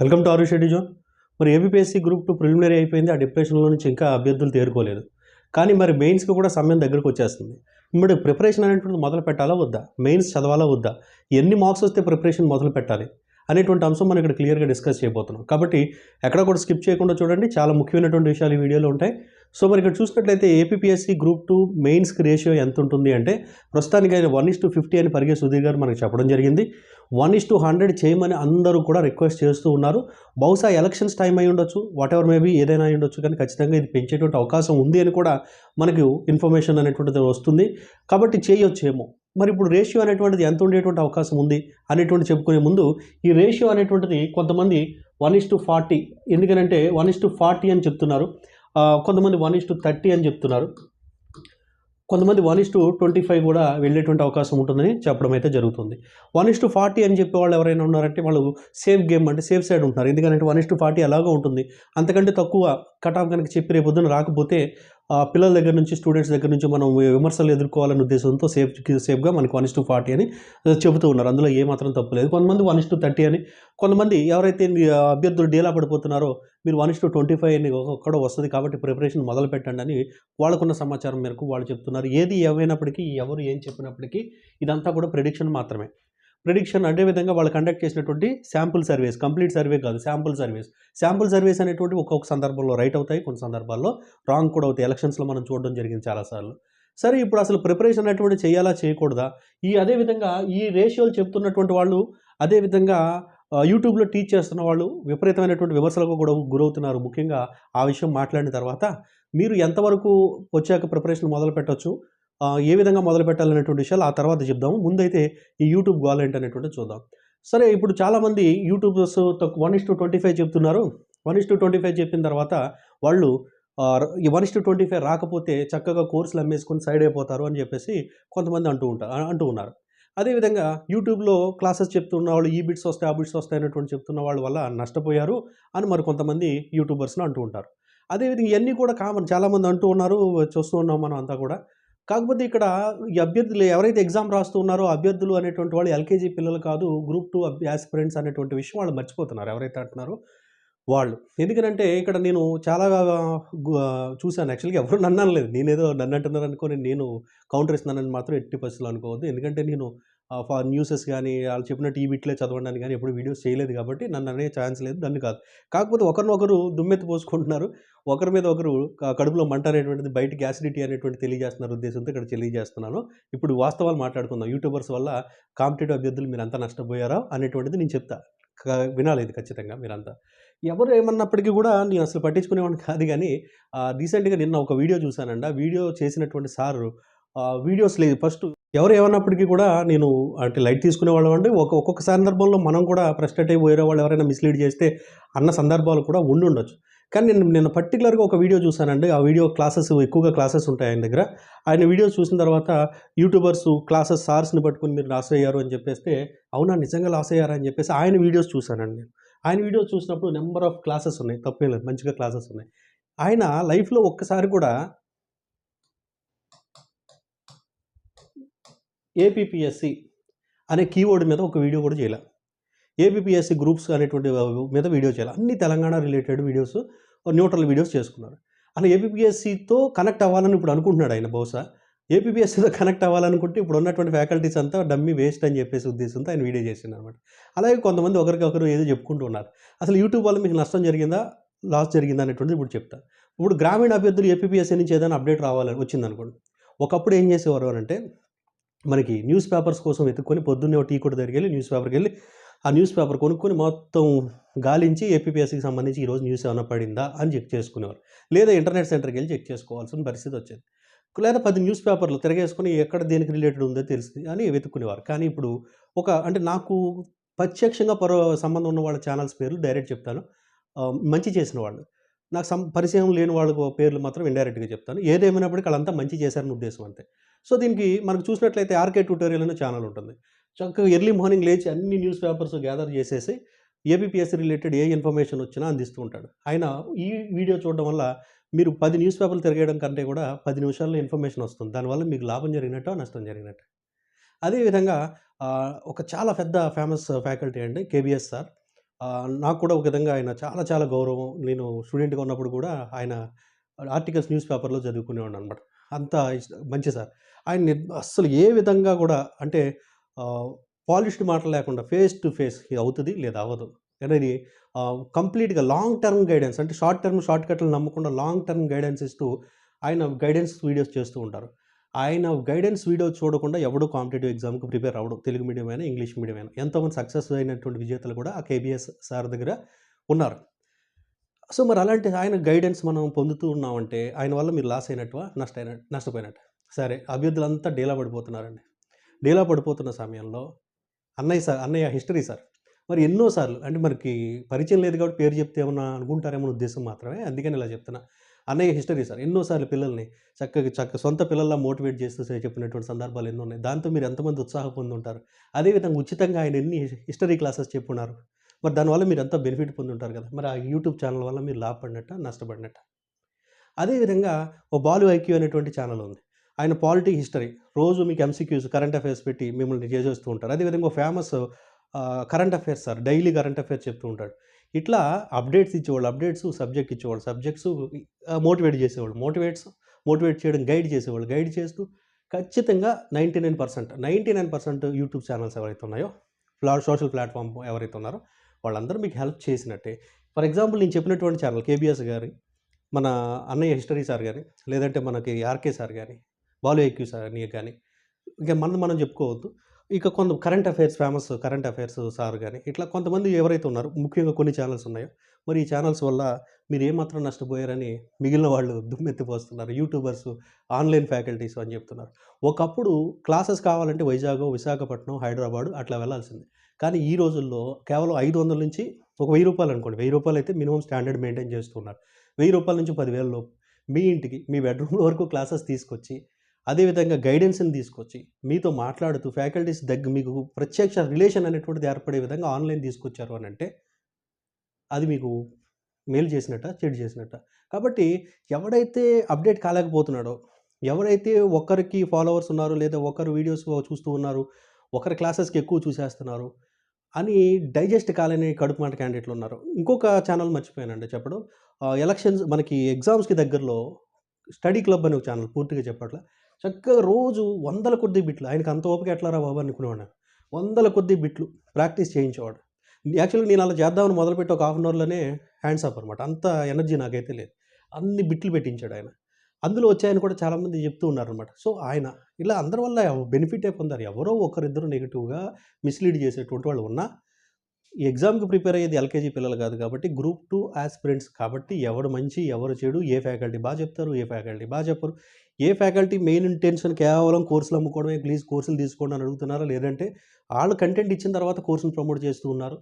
Welcome to our zone. మరి ABPSC group two preliminary అయిపోయింది. ఆ డిప్రెషన్లో నుంచి ఇంకా అభ్యర్థులు తేరుకోలేదు. కానీ మరి మెయిన్స్కి కూడా సమయం దగ్గరకు వచ్చేస్తుంది. ఇప్పుడు ప్రిపరేషన్ అనేటువంటిది మొదలు పెట్టాలా వద్దా? మెయిన్స్ చదవాలా వద్దా? ఎన్ని మార్క్స్ వస్తే ప్రిపరేషన్ మొదలు పెట్టాలి? అనేటువంటి అంశం మనం ఇక్కడ క్లియర్గా డిస్కస్ చేయబోతున్నాం. కాబట్టి ఎక్కడ కూడా స్కిప్ చేయకుండా చూడండి. చాలా ముఖ్యమైనటువంటి విషయాలు ఈ వీడియోలో ఉంటాయి. సో మరి ఇక్కడ చూసినట్లయితే ఏపీఎస్సి గ్రూప్ టూ మెయిన్స్కి రేషియో ఎంత ఉంటుంది అంటే ప్రస్తుతానికి ఆయన వన్ ఇస్ టు ఫిఫ్టీ అని పరిగే సుధీర్ గారు మనకు చెప్పడం జరిగింది. వన్ ఇస్ టు హండ్రెడ్ చేయమని అందరూ కూడా రిక్వెస్ట్ చేస్తూ ఉన్నారు. బహుశా ఎలక్షన్స్ టైం అయి ఉండొచ్చు. వాట్ ఎవర్ మేబీ ఏదైనా అయి ఉండొచ్చు. కానీ ఖచ్చితంగా ఇది పెంచేటువంటి అవకాశం ఉంది అని కూడా మనకు ఇన్ఫర్మేషన్ అనేటువంటిది వస్తుంది. కాబట్టి చేయొచ్చేమో. మరి ఇప్పుడు రేషియో అనేటువంటిది ఎంత ఉండేటువంటి అవకాశం ఉంది అనేటువంటి చెప్పుకునే ముందు ఈ రేషియో అనేటువంటిది కొంతమంది వన్ ఇస్ టు ఫార్టీ ఎందుకనంటే వన్ ఇస్ టు ఫార్టీ అని చెప్తున్నారు. కొంతమంది వన్ ఇస్ టు థర్టీ అని చెప్తున్నారు. కొంతమంది one is to twenty five కూడా వెళ్ళేటువంటి అవకాశం ఉంటుందని చెప్పడం అయితే జరుగుతుంది. వన్ ఇస్ టు ఫార్టీ అని చెప్పే వాళ్ళు ఎవరైనా ఉన్నారంటే వాళ్ళు సేఫ్ గేమ్ అంటే సేఫ్ సైడ్ ఉంటున్నారు. ఎందుకంటే వన్ ఇస్ టు ఫార్టీ అలాగే ఉంటుంది. అంతకంటే తక్కువ కటాఫ్ కనుక చెప్పి రేపు పొద్దున రాకపోతే ఆ, పిల్లల దగ్గర నుంచి స్టూడెంట్స్ దగ్గర నుంచి మనం విమర్శలు ఎదుర్కోవాలనే ఉద్దేశంతో సేఫ్ సేఫ్గా మనకి వన్ ఇస్టు ఫార్టీ అని చెబుతూ ఉన్నారు. అందులో ఏమాత్రం తప్పు లేదు. కొంతమంది వన్ ఇస్ టు థర్టీ అని కొంతమంది ఎవరైతే అభ్యర్థులు డీలా పడిపోతున్నారో మీరు one is to twenty five అని కూడా వస్తుంది కాబట్టి ప్రిపరేషన్ మొదలు పెట్టండి అని వాళ్ళకున్న సమాచారం మేరకు వాళ్ళు చెప్తున్నారు. ఏది ఏమైనప్పటికీ ఎవరు ఏం చెప్పినప్పటికీ ఇదంతా కూడా ప్రిడిక్షన్ మాత్రమే. ప్రిడిక్షన్ అదే విధంగా వాళ్ళు కండక్ట్ చేసినటువంటి శాంపుల్ సర్వేస్ కంప్లీట్ సర్వే కాదు శాంపుల్ సర్వేస్ శాంపుల్ సర్వేస్ అనేటువంటి ఒక్కొక్క సందర్భంలో రైట్ అవుతాయి కొన్ని సందర్భాల్లో రాంగ్ కూడా అవుతాయి. ఎలక్షన్స్లో మనం చూడడం జరిగింది చాలాసార్లు. సరే ఇప్పుడు అసలు ప్రిపరేషన్ అనేటువంటి చేయాలా చేయకూడదా? ఈ అదే విధంగా ఈ రేషియోలు చెప్తున్నటువంటి వాళ్ళు అదే విధంగా యూట్యూబ్లో టీచ్ చేస్తున్న వాళ్ళు విపరీతమైనటువంటి విమర్శలకు కూడా గురవుతున్నారు. ముఖ్యంగా ఆ విషయం మాట్లాడిన తర్వాత మీరు ఎంతవరకు వచ్చాక ప్రిపరేషన్ మొదలు పెట్టవచ్చు ఏ విధంగా మొదలు పెట్టాలనేటువంటి విషయాలు ఆ తర్వాత చెప్దాము. ముందైతే ఈ యూట్యూబ్ గోల్ ఏంటనేటువంటి చూద్దాం. సరే ఇప్పుడు చాలామంది YouTubers one is to twenty five చెప్తున్నారు. One is to twenty five చెప్పిన తర్వాత వాళ్ళు ఈ one is to twenty five రాకపోతే చక్కగా కోర్సులు అమ్మేసుకొని సైడ్ అయిపోతారు అని చెప్పేసి కొంతమంది అంటూ ఉంటారు అంటూ ఉన్నారు. అదేవిధంగా యూట్యూబ్లో క్లాసెస్ చెప్తున్న వాళ్ళు ఈ బిట్స్ వస్తాయి ఆ బిట్స్ వస్తాయి అనేటువంటి చెప్తున్న వాళ్ళ వల్ల నష్టపోయారు అని మరి కొంతమంది యూట్యూబర్స్ని అంటూ ఉంటారు. అదేవిధంగా ఇవన్నీ కూడా కామన్ చాలామంది అంటూ ఉన్నారు చూస్తూ ఉన్నాం మనం అంతా కూడా. కాకపోతే ఇక్కడ ఈ అభ్యర్థులు ఎవరైతే ఎగ్జామ్ రాస్తూ ఉన్నారో అభ్యర్థులు అనేటువంటి వాళ్ళు ఎల్కేజీ పిల్లలు కాదు గ్రూప్ టూ యాస్పిరెంట్స్ అనేటువంటి విషయం వాళ్ళు మర్చిపోతున్నారు ఎవరైతే అంటున్నారో వాళ్ళు. ఎందుకనంటే ఇక్కడ నేను చాలా చూశాను. యాక్చువల్గా ఎవరు నన్ను అనలేదు. నేనేదో నన్ను అంటున్నారు అనుకొని నేను కౌంటర్ ఇస్తున్నానని మాత్రం ఎట్టి పరిస్థితులు అనుకోవద్దు. ఎందుకంటే నేను న్యూసెస్ కానీ వాళ్ళు చెప్పినట్టు ఈ బిట్లే చదవడానికి కానీ ఎప్పుడు వీడియోస్ చేయలేదు కాబట్టి నన్ను అనే ఛాన్స్ లేదు దాన్ని కాదు. కాకపోతే ఒకరినొకరు దుమ్మెత్తి పోసుకుంటున్నారు. ఒకరి మీద ఒకరు కడుపులో మంట అనేటువంటిది బయట యాసిడిటీ అనేటువంటి తెలియజేస్తున్నారు ఉద్దేశంతో ఇక్కడ తెలియజేస్తున్నాను. ఇప్పుడు వాస్తవాలు మాట్లాడుకుందాం. యూట్యూబర్స్ వల్ల కాంపిటేటివ్ అభ్యర్థులు మీరు అంతా నష్టపోయారా అనేటువంటిది నేను చెప్తా. క- వినాలి ఇది ఖచ్చితంగా మీరంతా. ఎవరు ఏమన్నప్పటికీ కూడా నేను అసలు పట్టించుకునేవాడిని కాదు కానీ రీసెంట్గా నిన్న ఒక వీడియో చూశానండి. ఆ వీడియో చేసినటువంటి సారు వీడియోస్ లేదు. ఫస్ట్ ఎవరు ఏమన్నప్పటికీ కూడా నేను అంటే లైట్ తీసుకునేవాళ్ళం అండి. ఒక ఒక్కొక్క సందర్భంలో మనం కూడా ఫ్రస్ట్రేట్ అయి వేరే వాళ్ళు ఎవరైనా మిస్లీడ్ చేస్తే అన్న సందర్భాలు కూడా ఉండి ఉండొచ్చు. కానీ నేను నేను పర్టికులర్గా ఒక వీడియో చూశానండి. ఆ వీడియో క్లాసెస్ ఎక్కువగా క్లాసెస్ ఉంటాయి ఆయన దగ్గర. ఆయన వీడియోస్ చూసిన తర్వాత యూట్యూబర్స్ క్లాసెస్ సార్స్ని పట్టుకుని మీరు లాస్ అయ్యారు అని చెప్పేస్తే అవునా నిజంగా లాస్ అయ్యారా అని చెప్పేసి ఆయన వీడియోస్ చూశానండి నేను. ఆయన వీడియోస్ చూసినప్పుడు నెంబర్ ఆఫ్ క్లాసెస్ ఉన్నాయి. తప్పేం లేదు. మంచిగా క్లాసెస్ ఉన్నాయి. ఆయన లైఫ్లో ఒక్కసారి కూడా ఏపీపీఎస్సి అనే కీవర్డ్ మీద ఒక వీడియో కూడా చేయలే. ఏపీపీఎస్సి గ్రూప్స్ అనేటువంటి మీద వీడియో చేయాలి. అన్ని Telangana related videos neutral videos చేసుకున్నారు. అలా ఏపీపీఎస్సితో కనెక్ట్ అవ్వాలని ఇప్పుడు అనుకుంటున్నాడు ఆయన బహుశా. ఏపీపీఎస్సీతో కనెక్ట్ అవ్వాలనుకుంటే ఇప్పుడు ఉన్నటువంటి ఫ్యాకల్టీస్ అంతా డమ్మీ వేస్ట్ అని చెప్పేసి ఉద్దేశంతో ఆయన వీడియో చేసింది అనమాట అలాగే కొంతమంది ఒకరికొకరు ఏదో చెప్పుకుంటూ ఉన్నారు. అసలు యూట్యూబ్ వల్ల మీకు నష్టం జరిగిందా? లాస్ జరిగిందా అనేటువంటిది ఇప్పుడు చెప్తా. ఇప్పుడు గ్రామీణ అభ్యర్థులు ఏపీపీఎస్సీ నుంచి ఏదైనా అప్డేట్ రావాలని వచ్చిందనుకోండి. ఒకప్పుడు ఏం చేసేవారు అంటే మనకి న్యూస్ పేపర్స్ కోసం వెతుక్కొని పొద్దున్నే ఒక టీ కూడా దగ్గరికి వెళ్ళి న్యూస్ పేపర్కి వెళ్ళి ఆ న్యూస్ పేపర్ కొనుక్కొని మొత్తం గాలించి ఏపీపీఎస్సీకి సంబంధించి ఈరోజు న్యూస్ ఏమైనా పడిందా అని చెక్ చేసుకునేవారు లేదా ఇంటర్నెట్ సెంటర్కి వెళ్ళి చెక్ చేసుకోవాల్సిన పరిస్థితి వచ్చేది. లేదా పది న్యూస్ పేపర్లు తిరగేసుకొని ఎక్కడ దేనికి రిలేటెడ్ ఉందో తెలుస్తుంది అని వెతుక్కునేవారు. కానీ ఇప్పుడు ఒక అంటే నాకు ప్రత్యక్షంగా పరో సంబంధం ఉన్న వాళ్ళ ఛానల్స్ పేర్లు డైరెక్ట్ చెప్తాను. మంచి చేసిన వాళ్ళు. నాకు సం పరిచయం లేని వాళ్ళ పేర్లు మాత్రం ఇండైరెక్ట్గా చెప్తాను. ఏదేమైనప్పటికీ వాళ్ళంతా మంచి చేశారని ఉద్దేశం అంతే. సో దీనికి మనకు చూసినట్లయితే ఆర్కే ట్యూటోరియల్ అనే ఛానల్ ఉంటుంది. చక్కగా ఎర్లీ మార్నింగ్ లేచి అన్ని న్యూస్ పేపర్స్ గ్యాదర్ చేసేసి ఏబిపిఎస్సి రిలేటెడ్ ఏ ఇన్ఫర్మేషన్ వచ్చినా అందిస్తూ ఉంటాడు. ఆయన ఈ వీడియో చూడడం వల్ల మీరు పది న్యూస్ పేపర్లు తిరగడం కంటే కూడా పది నిమిషాల్లో ఇన్ఫర్మేషన్ వస్తుంది. దానివల్ల మీకు లాభం జరిగినట్టు నష్టం జరిగినట్టు. అదేవిధంగా ఒక చాలా పెద్ద ఫేమస్ ఫ్యాకల్టీ అండి కేబిఎస్ సార్ నాకు కూడా ఒక విధంగా ఆయన చాలా చాలా గౌరవం. నేను స్టూడెంట్‌గా ఉన్నప్పుడు కూడా ఆయన ఆర్టికల్స్ న్యూస్ పేపర్‌లో చదువుకునేవాడు అనమాట అంత మంచి సార్. ఆయన అస్సలు ఏ విధంగా కూడా అంటే పాలిష్డ్ మాటలు లేకుండా ఫేస్ టు ఫేస్ అవుతుంది లేదా అవ్వదు అనేది కంప్లీట్‌గా లాంగ్ టర్మ్ గైడెన్స్ అంటే షార్ట్ టర్మ్ షార్ట్ కట్‌లు నమ్మకుండా లాంగ్ టర్మ్ గైడెన్స్ ఇస్తూ ఆయన గైడెన్స్ వీడియోస్ చేస్తూ ఉంటారు. ఆయన గైడెన్స్ వీడియో చూడకుండా ఎవడు కాంపిటేటివ్ ఎగ్జామ్‌కి ప్రిపేర్ అవ్వడం తెలుగు మీడియం అయినా, ఇంగ్లీష్ మీడియం అయినా. ఎంతోమంది సక్సెస్ అయినటువంటి విజేతలు కూడా ఆ కేబీఎస్ సార్ దగ్గర ఉన్నారు. సో, మరి అలాంటి ఆయన గైడెన్స్ మనం పొందుతూ ఉన్నామంటే ఆయన వల్ల మీరు లాస్ అయినట్టువా నష్టమైన నష్టపోయినట్టు సరే అభ్యర్థులంతా డీలా పడిపోతున్నారండి. డీలా పడిపోతున్న సమయంలో అన్నయ్య సార్ అన్నయ్య హిస్టరీ సార్. మరి ఎన్నో సార్లు అంటే మనకి పరిచయం లేదు కాబట్టి పేరు చెప్తే ఏమన్నా అనుకుంటారేమో ఉద్దేశం మాత్రమే. అందుకని ఇలా చెప్తున్నా. అన్నయ్య హిస్టరీ సార్. ఎన్నో సార్లు పిల్లల్ని చక్కగా చక్క సొంత పిల్లల్లా మోటివేట్ చేస్తూ చెప్పినటువంటి సందర్భాలు ఎన్నో ఉన్నాయి. దాంతో మీరు ఎంతమంది ఉత్సాహం పొందుంటారు. అదేవిధంగా ఉచితంగా ఆయన ఎన్ని హిస్టరీ క్లాసెస్ చెప్పున్నారు. మరి దానివల్ల మీరు ఎంతో బెనిఫిట్ పొందుంటారు కదా! మరి ఆ యూట్యూబ్ ఛానల్ వల్ల మీరు లాభపడినట్ట నష్టపడినట్ట అదేవిధంగా ఓ బాలు ఐక్యూ అనేటువంటి ఛానల్ ఉంది. ఆయన పాలిటీ హిస్టరీ రోజు మీకు ఎంసీక్యూస్ కరెంట్ అఫైర్స్ పెట్టి మిమ్మల్ని చేసేస్తూ ఉంటారు. అదేవిధంగా ఓ famous current affairs sir. Daily current affairs చెప్తూ ఉంటాడు. ఇట్లా అప్డేట్స్ ఇచ్చేవాళ్ళు అప్డేట్స్, సబ్జెక్ట్ ఇచ్చేవాళ్ళు సబ్జెక్ట్స్ మోటివేట్ చేసేవాళ్ళు మోటివేట్స్ మోటివేట్ చేయడం గైడ్ చేసేవాళ్ళు గైడ్ చేస్తూ ఖచ్చితంగా 99% 99% యూట్యూబ్ ఛానల్స్ ఎవరైతే ఉన్నాయో ప్లా సోషల్ ప్లాట్ఫామ్ ఎవరైతే ఉన్నారో వాళ్ళందరూ మీకు హెల్ప్ చేసినట్టే. ఫర్ ఎగ్జాంపుల్ నేను చెప్పినటువంటి ఛానల్ కేబీఎస్ గారి, మన అన్నయ్య హిస్టరీ సార్ కానీ లేదంటే మనకి ఆర్‌కే సార్ కానీ బాలు ఎక్యూ సార్ అని కానీ ఇక మనం మనం చెప్పుకోవద్దు. ఇక కొంత current affairs famous current affairs sir కానీ ఇట్లా కొంతమంది ఎవరైతే ఉన్నారో ముఖ్యంగా కొన్ని ఛానల్స్ ఉన్నాయో, మరి ఈ ఛానల్స్ వల్ల మీరు ఏమాత్రం నష్టపోయారని మిగిలిన వాళ్ళు దుమ్మెత్తిపోస్తున్నారు. యూట్యూబర్స్, ఆన్‌లైన్ ఫ్యాకల్టీస్ అని చెప్తున్నారు. ఒకప్పుడు క్లాసెస్ కావాలంటే వైజాగ్ విశాఖపట్నం, హైదరాబాద్ అట్లా వెళ్ళాల్సింది. కానీ ఈ రోజుల్లో కేవలం 500 నుంచి ఒక వెయ్యి రూపాయలు అనుకోండి. వెయ్యి రూపాయలు అయితే మినిమం స్టాండర్డ్ మెయింటైన్ చేస్తున్నారు. వెయ్యి రూపాయల నుంచి 10,000 లోపు మీ ఇంటికి, మీ బెడ్‌రూమ్ వరకు క్లాసెస్ తీసుకొచ్చి, అదేవిధంగా గైడెన్స్‌ని తీసుకొచ్చి, మీతో మాట్లాడుతూ ఫ్యాకల్టీస్ దగ్గర మీకు ప్రత్యక్ష రిలేషన్ అనేటువంటిది ఏర్పడే విధంగా ఆన్‌లైన్ తీసుకొచ్చారు అంటే అది మీకు మేలు చేసినట్ట చెడు చేసినట్ట కాబట్టి ఎవడైతే అప్డేట్ కాలేకపోతున్నాడో, ఎవరైతే ఒకరికి ఫాలోవర్స్ ఉన్నారో, లేదా ఒకరు వీడియోస్ చూస్తూ ఉన్నారు, ఒకరి క్లాసెస్‌కి ఎక్కువ చూసేస్తున్నారు అని డైజెస్ట్ కాలేని కడుపు మంట క్యాండిడేట్లు ఉన్నారు. ఇంకొక ఛానల్ మర్చిపోయానండి చెప్పడం. ఎలక్షన్స్ మనకి ఎగ్జామ్స్‌కి దగ్గరలో స్టడీ క్లబ్ అని ఒక ఛానల్ పూర్తిగా చెప్పట్లే చక్కగా రోజు వందల కొద్దీ బిట్లు ఆయనకి అంత ఓపిక ఎట్లారా బాబు అనుకునేవాడు వందల కొద్దీ బిట్లు ప్రాక్టీస్ చేయించేవాడు. యాక్చువల్‌గా నేను అలా చేద్దామని మొదలుపెట్టి ఒక హాఫ్ అన్ అవర్‌లోనే హ్యాండ్స్ అప్ అనమాట. అంత ఎనర్జీ నాకైతే లేదు. అన్ని బిట్లు పెట్టించాడు ఆయన. అందులో వచ్చాయని కూడా చాలామంది చెప్తూ ఉన్నారనమాట. సో, ఆయన ఇలా అందరి వల్ల బెనిఫిటే పొందారు. ఎవరో ఒకరిద్దరు నెగిటివ్గా మిస్‌లీడ్ చేసేటువంటి వాళ్ళు ఉన్నా, ఈ ఎగ్జామ్‌కి ప్రిపేర్ అయ్యేది ఎల్‌కేజీ పిల్లలు కాదు కాబట్టి గ్రూప్ టూ ఆస్పిరెంట్స్ కాబట్టి ఎవడు మంచి, ఎవరు చెడు, ఏ ఫ్యాకల్టీ బాగా చెప్తారు, ఏ ఫ్యాకల్టీ బాగా చెప్పరు. ఏ ఫ్యాకల్టీ మెయిన్ ఇంటెన్షన్ కేవలం కోర్సులు అమ్ముకోవడమే ప్లీజ్ కోర్సులు తీసుకోండి అని అడుగుతున్నారా? లేదంటే వాళ్ళు కంటెంట్ ఇచ్చిన తర్వాత కోర్సును ప్రమోట్ చేస్తూ ఉన్నారు.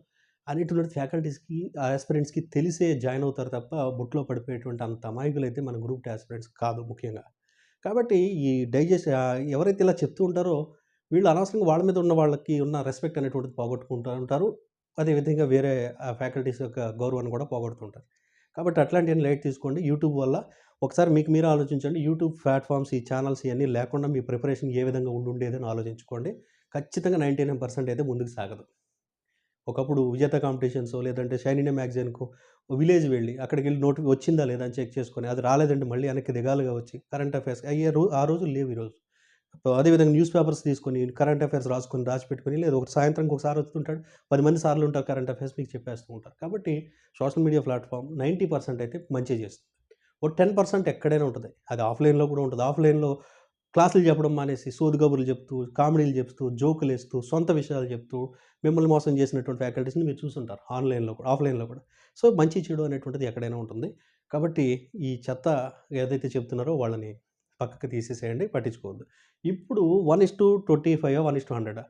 అనేటువంటి ఫ్యాకల్టీస్‌కి, ఆస్పిరెంట్స్కి తెలిసే జాయిన్ అవుతారు తప్ప బుట్లో పడిపోయేటువంటి అంత అమాయకులైతే మన గ్రూప్ 2 కాదు ముఖ్యంగా. కాబట్టి ఈ డైజెస్ట్ ఎవరైతే ఇలా చెప్తూ ఉంటారో వీళ్ళు అనవసరంగా వాళ్ళ మీద ఉన్న వాళ్ళకి ఉన్న రెస్పెక్ట్ అనేటువంటిది పోగొట్టుకుంటూ ఉంటారు. అదేవిధంగా వేరే ఫ్యాకల్టీస్ యొక్క గౌరవాన్ని కూడా పోగొడుతుంటారు. కాబట్టి అట్లాంటియన్నీ లైట్ తీసుకోండి. యూట్యూబ్ వల్ల ఒకసారి మీకు మీరు ఆలోచించండి. యూట్యూబ్ ప్లాట్‌ఫార్మ్స్, ఈ ఛానల్స్ ఇవన్నీ లేకుండా మీ ప్రిపరేషన్ ఏ విధంగా ఉండుండేదని ఆలోచించుకోండి. ఖచ్చితంగా 99% అయితే ముందుకు సాగదు. ఒకప్పుడు విజేత కాంపిటీషన్సో లేదంటే షైన్ ఇండియా మ్యాగజైన్‌కో విలేజ్ వెళ్ళి అక్కడికి వెళ్ళి నోటి వచ్చిందా లేదా అని చెక్ చేసుకొని అది రాలేదంటే మళ్ళీ వెనక్కి దిగాలుగా వచ్చి కరెంట్ అఫైర్స్ అయ్యే రో ఆ రోజు లేవు ఈరోజు. అదేవిధంగా న్యూస్ పేపర్స్ తీసుకొని కరెంట్ అఫైర్స్ రాసుకొని రాసిపెట్టుకొని లేదా ఒక సాయంత్రం ఒకసారి వస్తుంటాడు. పది మంది సార్లు ఉంటారు కరెంట్ అఫైర్స్ మీకు చెప్పేస్తూ ఉంటారు. కాబట్టి social media platform ninety percent అయితే మంచి చేస్తుంది. ఒక 10% ఎక్కడైనా ఉంటుంది అది ఆఫ్‌లైన్‌లో కూడా ఉంటుంది ఆఫ్‌లైన్‌లో క్లాసులు చెప్పడం మానేసి సోది కబుర్లు చెప్తూ, కామెడీలు చెప్తూ, జోకులు వేస్తూ సొంత విషయాలు చెప్తూ మిమ్మల్ని మోసం చేసినటువంటి ఫ్యాకల్టీస్‌ని మీరు చూసుంటారు. ఆన్‌లైన్‌లో కూడా, ఆఫ్‌లైన్‌లో కూడా. సో, మంచి చెడు అనేటువంటిది ఎక్కడైనా ఉంటుంది. కాబట్టి ఈ చెత్త ఏదైతే చెప్తున్నారో వాళ్ళని పక్కకి తీసేసేయండి. పట్టించుకోవద్దు. ఇప్పుడు 1:25 1:100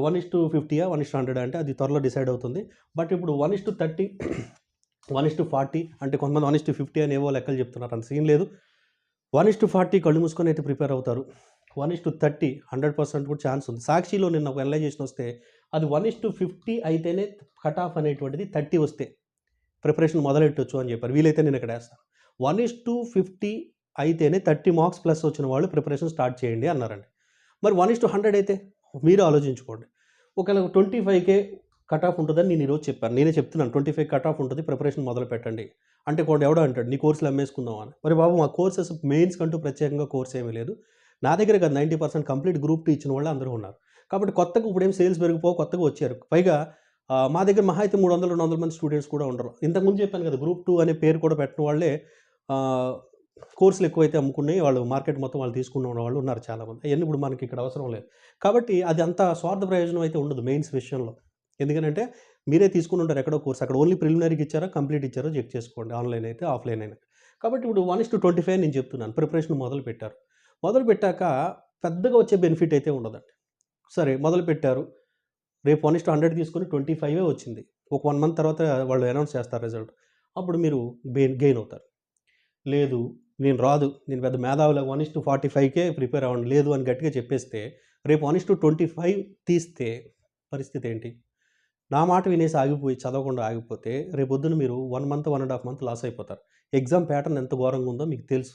1:50 1:100 అంటే అది త్వరలో డిసైడ్ అవుతుంది. బట్ ఇప్పుడు 1:30 1:40 అంటే కొంతమంది 1:50 అని ఏవో లెక్కలు చెప్తున్నారు. అంత సీన్ లేదు. 1:40 కళ్ళు మూసుకొని అయితే ప్రిపేర్ అవుతారు. 1:30 100% కూడా ఛాన్స్ ఉంది. సాక్షిలో నిన్న ఒక ఎనలైజేషన్ వస్తే అది 1:50 అయితేనే కట్ ఆఫ్ అనేటువంటిది 30 వస్తే ప్రిపరేషన్ మొదలెట్టొచ్చు అని చెప్పారు. వీలైతే నేను ఇక్కడ వేస్తాను వన్ ఈస్ టు ఫిఫ్టీ అయితేనే 30 మార్క్స్ ప్లస్ వచ్చిన వాళ్ళు ప్రిపరేషన్ స్టార్ట్ చేయండి అన్నారండి. మరి 1:100 అయితే మీరు ఆలోచించుకోండి. ఒకవేళ 25కే కట్ ఆఫ్ ఉంటుందని నేను ఈరోజు చెప్పాను. నేనే చెప్తున్నాను. ట్వంటీ ఫైవ్ కట్ ఆఫ్ ఉంటుంది. ప్రిపరేషన్ మొదలు పెట్టండి. అంటే కొండ ఎవడో అంటాడు నీ కోర్సులు అమ్మేసుకుందాం అని. మరి బాబు మా కోర్సెస్ మెయిన్స్ కంటూ ప్రత్యేకంగా కోర్స్ ఏమీ లేదు. నా దగ్గర కదా ninety percent complete group two ఇచ్చిన వాళ్ళు అందరూ ఉన్నారు. కాబట్టి కొత్తగా ఇప్పుడు ఏం సేల్స్ పెరిగిపో కొత్తగా వచ్చారు. పైగా మా దగ్గర మహా అయితే మూడు వందల రెండు వందల మంది స్టూడెంట్స్ కూడా ఉండరు. ఇంతకుముందు చెప్పాను కదా గ్రూప్ టూ అనే పేరు కూడా పెట్టిన వాళ్ళే కోర్సులు ఎక్కువైతే అమ్ముకున్నాయి. వాళ్ళు మార్కెట్ మొత్తం వాళ్ళు తీసుకున్న వాళ్ళు ఉన్నారు చాలామంది. అవన్నీ ఇప్పుడు మనకి ఇక్కడ అవసరం లేదు. కాబట్టి అది అంత స్వార్థ ప్రయోజనం అయితే ఉండదు మెయిన్స్ విషయంలో. ఎందుకంటే మీరే తీసుకుని ఉంటారు ఎక్కడో కోర్స్. అక్కడ ఓన్లీ ప్రిలిమినరీకి ఇచ్చారో? కంప్లీట్ ఇచ్చారో? చెక్ చేసుకోండి. ఆన్లైన్ అయితే ఆఫ్లైన్ అయినా. కాబట్టి ఇప్పుడు one is to twenty five నేను చెప్తున్నాను. ప్రిపరేషన్ మొదలు పెట్టారు. మొదలు పెట్టాక పెద్దగా వచ్చే బెనిఫిట్ అయితే ఉండదండి. సరే మొదలు పెట్టారు. రేపు వన్ ఇస్ టు హండ్రెడ్ తీసుకొని ట్వంటీ ఫైవే వచ్చింది. ఒక వన్ మంత్ తర్వాత వాళ్ళు అనౌన్స్ చేస్తారు రిజల్ట్. అప్పుడు మీరు గెయిన్ గెయిన్ అవుతారు. లేదు నేను రాదు. నేను పెద్ద మేధావుల. వన్ ఇస్ టు ఫార్టీ ఫైవ్కే ప్రిపేర్ అవ్వండి. లేదు అని గట్టిగా చెప్పేస్తే రేపు one is to twenty five తీస్తే పరిస్థితి ఏంటి? నా మాట వినేసి ఆగిపోయి చదవకుండా ఆగిపోతే రేపు మీరు one month one and half month loss అయిపోతారు. ఎగ్జామ్ ప్యాటర్న్ ఎంత ఘోరంగా ఉందో మీకు తెలుసు.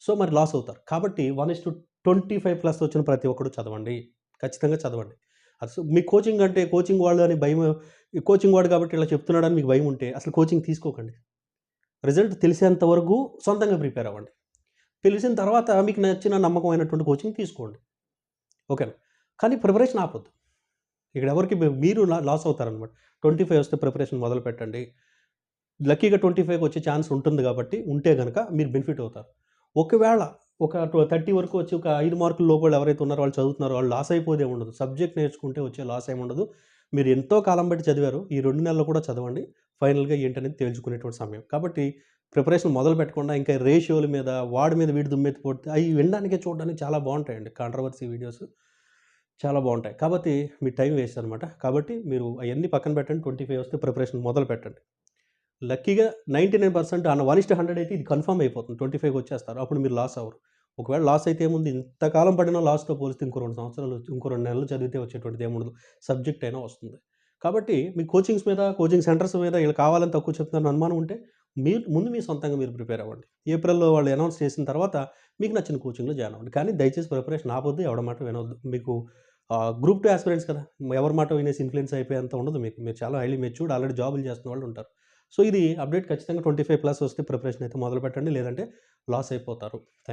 సో మరి లాస్ అవుతారు. కాబట్టి one is to twenty five plus వచ్చిన ప్రతి ఒక్కరు చదవండి. ఖచ్చితంగా చదవండి. అసలు మీ కోచింగ్ అంటే కోచింగ్ వాళ్ళు అని భయం కోచింగ్ వాడు కాబట్టి ఇలా చెప్తున్నాడని మీకు భయం ఉంటే అసలు కోచింగ్ తీసుకోకండి. రిజల్ట్ తెలిసేంత వరకు సొంతంగా ప్రిపేర్ అవ్వండి. తెలిసిన తర్వాత మీకు నచ్చిన నమ్మకమైనటువంటి కోచింగ్ తీసుకోండి. ఓకేనా కానీ ప్రిపరేషన్ ఆపొద్దు. ఇక్కడ ఎవరికి మీరు లాస్ అవుతారనమాట ట్వంటీ ఫైవ్ వస్తే ప్రిపరేషన్ మొదలు పెట్టండి లక్కీగా ట్వంటీ ఫైవ్కి వచ్చే ఛాన్స్ ఉంటుంది కాబట్టి ఉంటే కనుక మీరు బెనిఫిట్ అవుతారు. ఒకవేళ ఒక థర్టీ వరకు వచ్చి ఒక ఐదు మార్కుల లోపల ఎవరైతే ఉన్నారో వాళ్ళు చదువుతున్నారో వాళ్ళు లాస్ అయిపోతే ఉండదు. సబ్జెక్ట్ నేర్చుకుంటే వచ్చే లాస్ ఏమి ఉండదు. మీరు ఎంతో కాలం బట్టి చదివారు ఈ రెండు నెలలు కూడా చదవండి. ఫైనల్గా ఏంటనేది తెలుసుకునేటువంటి సమయం. కాబట్టి ప్రిపరేషన్ మొదలు పెట్టకుండా ఇంకా రేషియోల మీద వాడి మీద వీడి దుమ్మెత్తి పోతే అవి వినడానికే చూడడానికి చాలా బాగుంటాయండి. Controversy videos. చాలా బాగుంటాయి. కాబట్టి మీ టైం వేస్ట్ అనమాట కాబట్టి మీరు అవన్నీ పక్కన పెట్టండి. ట్వంటీ ఫైవ్ వస్తే ప్రిపరేషన్ మొదలు పెట్టండి. లక్కీగా నైంటీ నైన్ పర్సెంట్ అన్న వన్ ఇస్ట్ హండ్రెడ్ అయితే ఇది కన్ఫర్మ్ అయిపోతుంది. ట్వంటీ ఫైవ్ వచ్చేస్తారు. అప్పుడు మీరు లాస్ అవ్వరు. ఒకవేళ లాస్ అయితే ఏముంది? ఇంతకాలం పడినా లాస్తో పోలిస్తే ఇంకో రెండు సంవత్సరాలు ఇంకో రెండు నెలలు చదివితే వచ్చేటువంటిది ఏముండదు. సబ్జెక్ట్ అయినా వస్తుంది. కాబట్టి మీ కోచింగ్స్ మీద కోచింగ్ సెంటర్స్ మీద వీళ్ళు కావాలని తక్కువ చెప్తున్నారు అనుమానం ఉంటే మీరు ముందు మీ సొంతంగా మీరు ప్రిపేర్ అవ్వండి. ఏప్రిల్లో వాళ్ళు అనౌన్స్ చేసిన తర్వాత మీకు నచ్చిన కోచింగ్లో జాయిన్ అవ్వండి. కానీ దయచేసి ప్రిపరేషన్ ఆపొద్దు ఎవడ మాట వినవద్దు మీకు గ్రూప్ టూ ఆస్పిరెంట్స్ కదా ఎవరి మాట వినేసి ఇన్ఫ్లుయెన్స్ అయిపోయేంత ఉండదు మీకు. మీరు చాలా హైలీ మెచ్యూర్డ్ ఆల్రెడీ జాబులు చేస్తున్న వాళ్ళు ఉంటారు. సో ఇది అప్డేట్ ఖచ్చితంగా ట్వంటీ ఫైవ్ ప్లస్ వస్తే ప్రిపరేషన్ అయితే మొదలు పెట్టండి లేదంటే లాస్ అయిపోతారు. థ్యాంక్